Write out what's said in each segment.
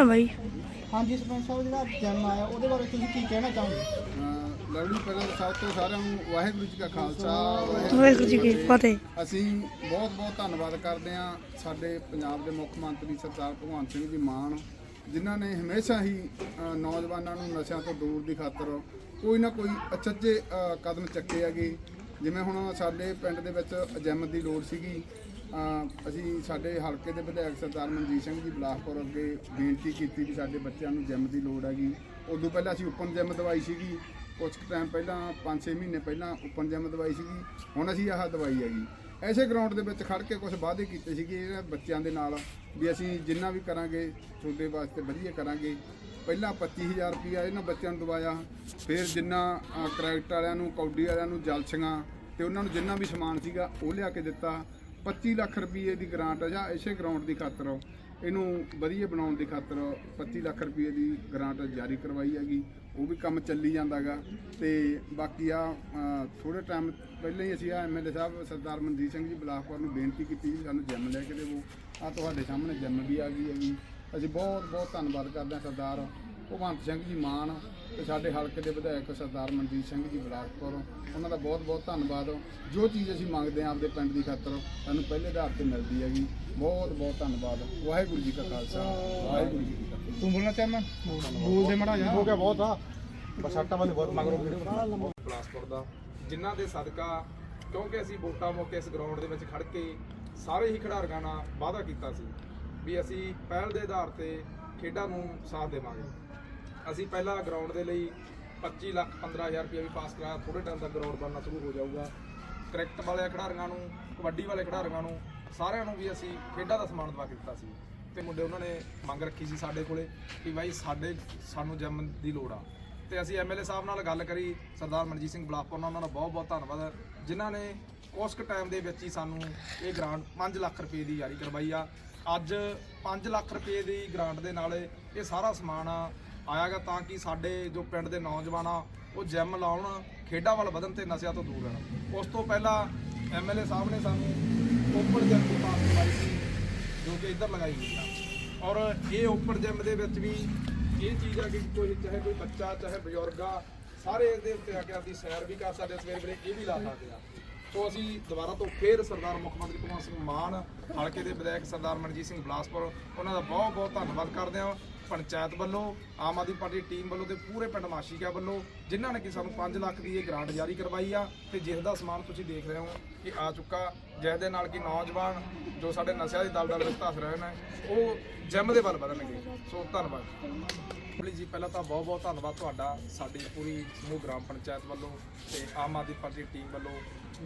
ਨਾ ਬਾਈ? ਹਾਂਜੀ ਸਰਪੰਚ ਸਾਹਿਬ ਜਿਹੜਾ ਜਨਮ ਆਇਆ ਉਹਦੇ ਬਾਰੇ ਤੁਸੀਂ ਕੀ ਕਹਿਣਾ ਚਾਹੋਗੇ? ਲਵਲੀ ਪਹਿਲਾਂ ਸਭ ਤੋਂ ਸਾਰਿਆਂ ਨੂੰ ਵਾਹਿਗੁਰੂ ਜੀ ਕਾ ਖਾਲਸਾ ਵਾਹਿਗੁਰੂ ਜੀ ਕੀ ਫਤਿਹ। ਅਸੀਂ ਬਹੁਤ ਬਹੁਤ ਧੰਨਵਾਦ ਕਰਦੇ ਹਾਂ ਸਾਡੇ ਪੰਜਾਬ ਦੇ ਮੁੱਖ ਮੰਤਰੀ ਸਰਦਾਰ ਭਗਵੰਤ ਸਿੰਘ ਜੀ ਮਾਨ ਜਿਨ੍ਹਾਂ ਨੇ ਹਮੇਸ਼ਾ ਹੀ ਨੌਜਵਾਨਾਂ ਨੂੰ ਨਸ਼ਿਆਂ ਤੋਂ ਦੂਰ ਦੀ ਖਾਤਰ ਕੋਈ ਨਾ ਕੋਈ ਅਚੱਜੇ ਕਦਮ ਚੱਕੇ ਹੈਗੇ। ਜਿਵੇਂ ਹੁਣ ਸਾਡੇ ਪਿੰਡ ਦੇ ਵਿੱਚ ਜਿਮ ਦੀ ਲੋੜ ਸੀਗੀ ਅਸੀਂ ਸਾਡੇ ਹਲਕੇ ਦੇ ਵਿਧਾਇਕ ਸਰਦਾਰ ਮਨਜੀਤ ਸਿੰਘ ਜੀ ਬਲਾਸਪੁਰ ਅੱਗੇ ਬੇਨਤੀ ਕੀਤੀ ਵੀ ਸਾਡੇ ਬੱਚਿਆਂ ਨੂੰ ਜਿੰਮ ਦੀ ਲੋੜ ਹੈਗੀ। ਉਦੋਂ ਪਹਿਲਾਂ ਅਸੀਂ ਓਪਨ ਜਿੰਮ ਦਵਾਈ ਸੀਗੀ। ਕੁਝ ਟਾਈਮ ਪਹਿਲਾਂ 5-6 ਮਹੀਨੇ ਪਹਿਲਾਂ ਓਪਨ ਜਿੰਮ ਦਵਾਈ ਸੀਗੀ। ਹੁਣ ਅਸੀਂ ਆਹ ਦਵਾਈ ਹੈਗੀ। ਐਸੇ ਗਰਾਊਂਡ ਦੇ ਵਿੱਚ ਖੜ ਕੇ ਕੁਝ ਵਾਅਦੇ ਕੀਤੇ ਸੀਗੇ ਇਹਨਾਂ ਬੱਚਿਆਂ ਦੇ ਨਾਲ ਵੀ ਅਸੀਂ ਜਿੰਨਾ ਵੀ ਕਰਾਂਗੇ ਤੁਹਾਡੇ ਵਾਸਤੇ ਵਧੀਆ ਕਰਾਂਗੇ। ਪਹਿਲਾਂ 25000 ਰੁਪਇਆ ਇਹਨਾਂ ਬੱਚਿਆਂ ਨੂੰ ਦਵਾਇਆ। ਫਿਰ ਜਿੰਨਾ ਅ, ਵਾਲਿਆਂ ਨੂੰ ਕੌਡੀ ਵਾਲਿਆਂ ਨੂੰ ਜਲਸੀਆਂ ਤੇ ਉਹਨਾਂ ਨੂੰ ਜਿੰਨਾ ਵੀ ਸਮਾਨ ਸੀਗਾ ਉਹ ਲਿਆ ਕੇ ਦਿੱਤਾ। 25 ਲੱਖ ਰੁਪਏ ਦੀ ਗ੍ਰਾਂਟ ਜਾਂ ਇਸੇ ਗਰਾਊਂਡ ਦੀ ਖਾਤਰ ਇਹਨੂੰ ਵਧੀਆ ਬਣਾਉਣ ਦੀ ਖਾਤਰ 25 ਲੱਖ ਰੁਪਏ ਦੀ ਗ੍ਰਾਂਟ ਜਾਰੀ ਕਰਵਾਈ ਹੈਗੀ। ਉਹ ਵੀ ਕੰਮ ਚੱਲੀ ਜਾਂਦਾਗਾ। ਤੇ ਬਾਕੀ ਆ ਥੋੜੇ ਟਾਈਮ ਪਹਿਲਾਂ ਹੀ ਅਸੀਂ ਆ ਐਮਐਲਏ ਸਾਹਿਬ, ਸਰਦਾਰ ਮਨਦੀਪ ਸਿੰਘ ਜੀ ਬਲਾਸਪੁਰ ਨੂੰ ਬੇਨਤੀ ਕੀਤੀ ਵੀ ਸਾਨੂੰ ਜਿਮ ਲੈ ਕੇ ਦੇਵੋ। ਆ ਤੁਹਾਡੇ ਸਾਹਮਣੇ ਜਿਮ ਵੀ ਆ ਗਈ ਹੈਗੀ। ਅਸੀਂ ਬਹੁਤ ਬਹੁਤ ਧੰਨਵਾਦ ਕਰਦੇ ਹਾਂ ਸਰਦਾਰ ਭਗਵੰਤ ਸਿੰਘ ਜੀ ਮਾਨ ਤੇ ਸਾਡੇ ਹਲਕੇ ਦੇ ਵਿਧਾਇਕ ਸਰਦਾਰ ਮਨਜੀਤ ਸਿੰਘ ਜੀ ਬਲਾਸਪੁਰ ਉਹਨਾਂ ਦਾ ਬਹੁਤ ਬਹੁਤ ਧੰਨਵਾਦ। ਜੋ ਚੀਜ਼ ਅਸੀਂ ਮੰਗਦੇ ਹਾਂ ਆਪਦੇ ਪਿੰਡ ਦੀ ਖਾਤਰ ਸਾਨੂੰ ਪਹਿਲੇ ਆਧਾਰ ਤੇ ਮਿਲਦੀ ਹੈਗੀ। ਬਹੁਤ ਬਹੁਤ ਧੰਨਵਾਦ। ਵਾਹਿਗੁਰੂ ਜੀ ਕਾ ਖਾਲਸਾ। ਵਾਹਿਗੁਰੂ ਜੀ ਕੀ ਫਤਿਹ। ਤੂੰ ਬੋਲਣਾ ਚਾਹਨਾ? ਬੋਲਦੇ ਮੜਾ ਜਾ ਹੋ ਗਿਆ ਬਹੁਤ ਆ ਬਸਾਟਾ ਵਾਲੇ ਬਹੁਤ ਮਗਰੋਂ ਬਿਲਾਸਪੁਰ ਦਾ। ਜਿਨ੍ਹਾਂ ਦੇ ਸਦਕਾ ਕਿਉਂਕਿ ਅਸੀਂ ਵੋਟਾਂ ਮੌਕੇ ਇਸ ਗਰਾਊਂਡ ਦੇ ਵਿੱਚ ਖੜ ਕੇ ਸਾਰੇ ਹੀ ਖਿਡਾਰੀਆਂ ਨਾਲ ਵਾਅਦਾ ਕੀਤਾ ਸੀ ਵੀ ਅਸੀਂ ਪਹਿਲ ਦੇ ਆਧਾਰ ਤੇ ਖੇਡਾਂ ਨੂੰ ਸਾਥ ਦੇਵਾਂਗੇ। ਅਸੀਂ ਪਹਿਲਾਂ ਗਰਾਊਂਡ ਦੇ ਲਈ 25 ਲੱਖ 15000 ਰੁਪਏ ਵੀ ਪਾਸ ਕਰਾਇਆ ਥੋੜੇ ਟਾਈਮ ਤੱਕ ਗਰਾਊਂਡ ਬਣਨਾ ਸ਼ੁਰੂ ਹੋ ਜਾਊਗਾ। ਕ੍ਰਿਕਟ ਵਾਲੇ ਖਿਡਾਰੀਆਂ ਨੂੰ, ਕਬੱਡੀ ਵਾਲੇ ਖਿਡਾਰੀਆਂ ਨੂੰ, ਸਾਰਿਆਂ ਨੂੰ ਵੀ ਅਸੀਂ ਖੇਡਾਂ ਦਾ ਸਮਾਨ ਦਵਾ ਕੇ ਦਿੱਤਾ ਸੀ। ਤੇ ਮੁੰਡੇ ਉਹਨਾਂ ਨੇ ਮੰਗ ਰੱਖੀ ਸੀ ਸਾਡੇ ਕੋਲੇ ਕਿ ਬਾਈ ਸਾਡੇ, ਸਾਨੂੰ ਜਿਮ ਦੀ ਲੋੜ ਆ। ਤੇ ਅਸੀਂ ਐਮਐਲਏ ਸਾਹਿਬ ਨਾਲ ਗੱਲ ਕਰੀ, ਸਰਦਾਰ ਮਨਜੀਤ ਸਿੰਘ ਬਲਾਸਪੁਰ ਨਾਲ, ਉਹਨਾਂ ਦਾ ਬਹੁਤ ਬਹੁਤ ਧੰਨਵਾਦ। ਜਿਨ੍ਹਾਂ ਨੇ ਉਸ ਕੁ ਟਾਈਮ ਦੇ ਵਿੱਚ ਹੀ ਸਾਨੂੰ ਇਹ ਗ੍ਰਾਂਟ 5 ਲੱਖ ਰੁਪਏ ਦੀ ਜਾਰੀ ਕਰਵਾਈ ਆ। ਅੱਜ 5 ਲੱਖ ਰੁਪਏ ਦੀ ਗ੍ਰਾਂਟ ਦੇ ਨਾਲ ਇਹ ਸਾਰਾ ਸਮਾਨ ਆ ਆਇਆਗਾ ਤਾਂ ਕਿ ਸਾਡੇ ਜੋ ਪਿੰਡ ਦੇ ਨੌਜਵਾਨ ਆ ਉਹ ਜਿਮ ਲਾਉਣ ਖੇਡਾਂ ਵੱਲ ਵਧਣ ਤੇ ਨਸ਼ਿਆਂ ਤੋਂ ਦੂਰ ਰਹਿਣ। ਉਸ ਤੋਂ ਪਹਿਲਾਂ ਐਮਐਲਏ ਸਾਹਿਬ ਨੇ ਸਾਨੂੰ ਓਪਨ ਜਿਮ ਦੀ ਪਾਸ ਕਰਵਾਈ ਸੀ ਜੋ ਕਿ ਇੱਧਰ ਲਗਾਈ ਗਈ ਆ। ਔਰ ਇਹ ਓਪਨ ਜਿਮ ਦੇ ਵਿੱਚ ਵੀ ਇਹ ਚੀਜ਼ ਆ ਕਿ ਕੋਈ ਚਾਹੇ ਕੋਈ ਬੱਚਾ ਚਾਹੇ ਬਜ਼ੁਰਗ ਆ ਸਾਰੇ ਇਹਦੇ ਉੱਤੇ ਆ ਕੇ ਆਪਦੀ ਸੈਰ ਵੀ ਕਰ ਸਕਦੇ ਆ, ਸਵੇਰੇ ਵੇਲੇ ਇਹ ਵੀ ਲਾ ਸਕਦੇ ਆ। ਸੋ ਅਸੀਂ ਦੁਬਾਰਾ ਤੋਂ ਫੇਰ ਸਰਦਾਰ ਮੁੱਖ ਮੰਤਰੀ ਭਗਵੰਤ ਸਿੰਘ ਮਾਨ ਹਲਕੇ ਦੇ ਵਿਧਾਇਕ ਸਰਦਾਰ ਮਨਜੀਤ ਸਿੰਘ ਬਲਾਸਪੁਰ ਉਹਨਾਂ ਦਾ ਬਹੁਤ ਬਹੁਤ ਧੰਨਵਾਦ ਕਰਦੇ ਹਾਂ। ਪੰਚਾਇਤ ਵੱਲੋਂ, ਆਮ ਆਦਮੀ ਪਾਰਟੀ ਟੀਮ ਵੱਲੋਂ ਤੇ ਪੂਰੇ ਪਿੰਡ ਮਾਸ਼ੀਕਾ ਵੱਲੋਂ, ਜਿਨ੍ਹਾਂ ਨੇ ਕਿ ਸਾਨੂੰ 5 ਲੱਖ ਦੀ ਇਹ ਗ੍ਰਾਂਟ ਜਾਰੀ ਕਰਵਾਈ ਆ, ਤੇ ਜਿਸ ਦਾ ਸਮਾਨ ਤੁਸੀਂ ਦੇਖ ਰਹੇ ਹੋ ਕਿ ਆ ਚੁੱਕਾ ਜਿਹਦੇ ਨਾਲ ਕਿ ਨੌਜਵਾਨ ਜੋ ਸਾਡੇ ਨਸ਼ਿਆਂ ਦੀ ਦਲਦਲ ਵਿੱਚ ਧਸ ਰਹੇ ਨੇ, ਉਹ ਜਿੰਮ ਦੇ ਵੱਲ ਵਧਣਗੇ। ਸੋ ਧੰਨਵਾਦ। ਬਲੀ ਜੀ, ਪਹਿਲਾਂ ਤਾਂ ਬਹੁਤ ਬਹੁਤ ਧੰਨਵਾਦ ਤੁਹਾਡਾ, ਸਾਡੀ ਪੂਰੀ ਸਮੂਹ ਗ੍ਰਾਮ ਪੰਚਾਇਤ ਵੱਲੋਂ ਤੇ ਆਮ ਆਦਮੀ ਪਾਰਟੀ ਟੀਮ ਵੱਲੋਂ।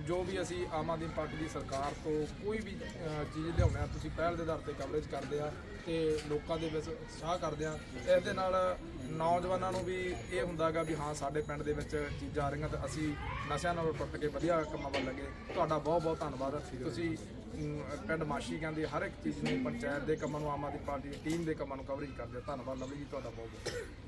ਜੋ ਵੀ ਅਸੀਂ ਆਮ ਆਦਮੀ ਪਾਰਟੀ ਦੀ ਸਰਕਾਰ ਤੋਂ ਕੋਈ ਵੀ ਚੀਜ਼ ਲਿਆਉਂਦੇ ਆ ਤੁਸੀਂ ਪਹਿਲ ਦੇ ਆਧਾਰ ਤੇ ਕਵਰੇਜ ਕਰਦੇ ਆ ਤੇ ਲੋਕਾਂ ਦੇ ਵਿੱਚ ਉਤਸ਼ਾਹ ਕਰਦੇ ਆ। ਇਸ ਦੇ ਨਾਲ ਨੌਜਵਾਨਾਂ ਨੂੰ ਵੀ ਇਹ ਹੁੰਦਾਗਾ ਵੀ ਹਾਂ, ਸਾਡੇ ਪਿੰਡ ਦੇ ਵਿੱਚ ਚੀਜ਼ਾਂ ਆ ਰਹੀਆਂ ਤੇ ਅਸੀਂ ਨਸ਼ਿਆਂ ਨਾਲ ਟੁੱਟ ਕੇ ਵਧੀਆ ਕੰਮਾਂ ਵੱਲ ਲੱਗੇ। ਤੁਹਾਡਾ ਬਹੁਤ ਬਹੁਤ ਧੰਨਵਾਦ। ਤੁਸੀਂ ਪਿੰਡ ਮਾਸ਼ੀ ਕਹਿੰਦੇ ਹਰ ਇੱਕ ਚੀਜ਼ ਨੂੰ ਪੰਚਾਇਤ ਦੇ ਕੰਮਾਂ ਨੂੰ, ਆਮ ਆਦਮੀ ਪਾਰਟੀ ਦੀ ਟੀਮ ਦੇ ਕੰਮਾਂ ਨੂੰ ਕਵਰੇਜ ਕਰਦੇ ਹੋ। ਧੰਨਵਾਦ ਲਵਲੀ ਜੀ, ਤੁਹਾਡਾ ਬਹੁਤ ਬਹੁਤ।